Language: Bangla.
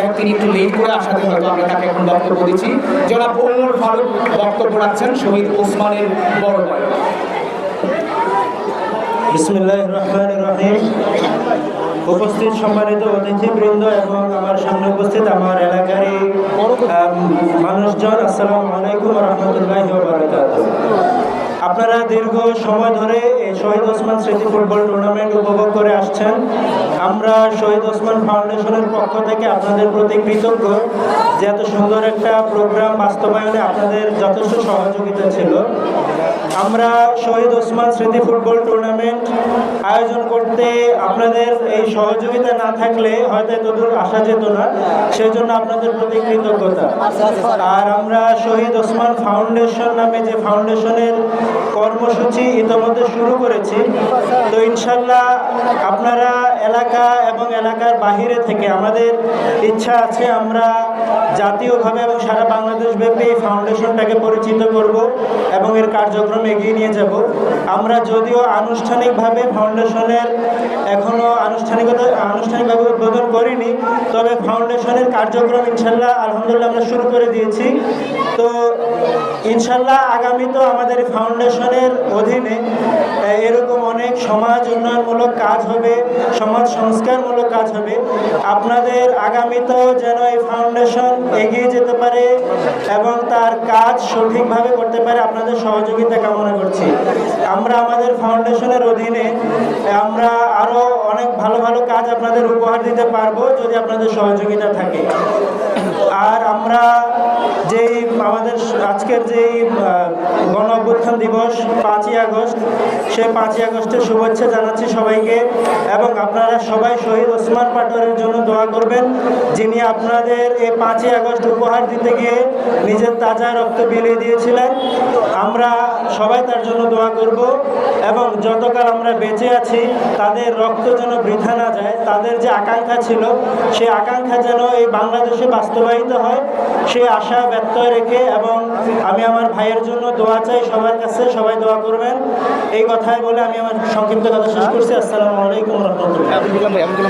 হোক তিনি একটু লেট করে আসাতে হয়তো তাকে এখন বক্তব্য দিচ্ছি। জনাব ফারুক বক্তব্য রাখছেন শহীদ ওসমানের বড় ভাই উপস্থিত সম্মানিত অতিথিবৃন্দ এবং আমার সামনে উপস্থিত আমার এলাকারই আম, মানুষজন আসসালামু আলাইকুম রহমতুল্লাহ আপনারা দীর্ঘ সময় ধরে এই শহীদ ওসমান স্মৃতি ফুটবল টুর্নামেন্ট উপভোগ করে আসছেন। আমরা শহীদ ওসমান ফাউন্ডেশনের পক্ষ থেকে আপনাদের প্রতি কৃতজ্ঞ যে এত সুন্দর একটা প্রোগ্রাম বাস্তবায়নে আপনাদের যথেষ্ট সহযোগিতা ছিল। আমরা শহীদ ওসমান স্মৃতি ফুটবল টুর্নামেন্ট আয়োজন করতে আপনাদের এই সহযোগিতা না থাকলে হয়তো এতদূর আসা যেত না সেই জন্য আপনাদের প্রতি কৃতজ্ঞতা। আর আমরা শহীদ ওসমান ফাউন্ডেশন নামে যে ফাউন্ডেশনের কর্মসূচি ইতিমধ্যে শুরু করেছি। ইনশাল্লাহ আপনারা এলাকা এবং এলাকার বাহিরে থেকে আমাদের ইচ্ছা আছে আমরা জাতীয়ভাবে এবং সারা বাংলাদেশ ব্যাপী এই ফাউন্ডেশনটাকে পরিচিত করব এবং এর কার্যক্রম এগিয়ে নিয়ে যাব। আমরা যদিও আনুষ্ঠানিকভাবে ফাউন্ডেশনের এখনও আনুষ্ঠানিকতা আনুষ্ঠানিকভাবে উদ্বোধন করিনি, তবে ফাউন্ডেশনের কার্যক্রম ইনশাল্লাহ আলহামদুলিল্লাহ আমরা শুরু করে দিয়েছি। তো ইনশাল্লাহ আগামী তো আমাদের ফাউন্ডেশনের অধীনে এরকম অনেক সমাজ উন্নয়নমূলক কাজ হবে, সমাজ সংস্কারমূলক কাজ হবে। আপনাদের আগামীতেও যেন এই ফাউন্ডেশন এগিয়ে যেতে পারে এবং তার কাজ সঠিকভাবে করতে পারে আপনাদের সহযোগিতা কামনা করছি। আমরা আমাদের ফাউন্ডেশনের অধীনে, আমরা আরও অনেক ভালো ভালো কাজ আপনাদের উপহার দিতে পারব যদি আপনাদের সহযোগিতা থাকে। আর আমরা যেই আমাদের আজকের যেই গণ অভ্যুত্থান দিবস পাঁচই আগস্ট। সেই পাঁচই আগস্টের শুভেচ্ছা জানাচ্ছি সবাইকে এবং আপনারা সবাই শহীদ ওসমান পাটোয়ারির জন্য দোয়া করবেন, যিনি আপনাদের এই পাঁচই আগস্ট উপহার দিতে গিয়ে নিজের তাজা রক্ত বিলিয়ে দিয়েছিলেন। আমরা সবাই তার জন্য দোয়া করব এবং যতকাল আমরা বেঁচে আছি, তাদের রক্ত যেন বৃথা না যায়, তাদের যে আকাঙ্ক্ষা ছিল, সেই আকাঙ্ক্ষা যেন এই বাংলাদেশে বাস্তবায়িত হয়, সেই আশা ব্যক্ত রেখে এবং আমি আমার ভাইয়ের জন্য দোয়া চাই সবার কাছে সবাই দোয়া করবেন। এই কথাই বলে আমি আমার সংক্ষিপ্ত কথা শেষ করছি। আসসালামু আলাইকুম রহমতুল্লাহ।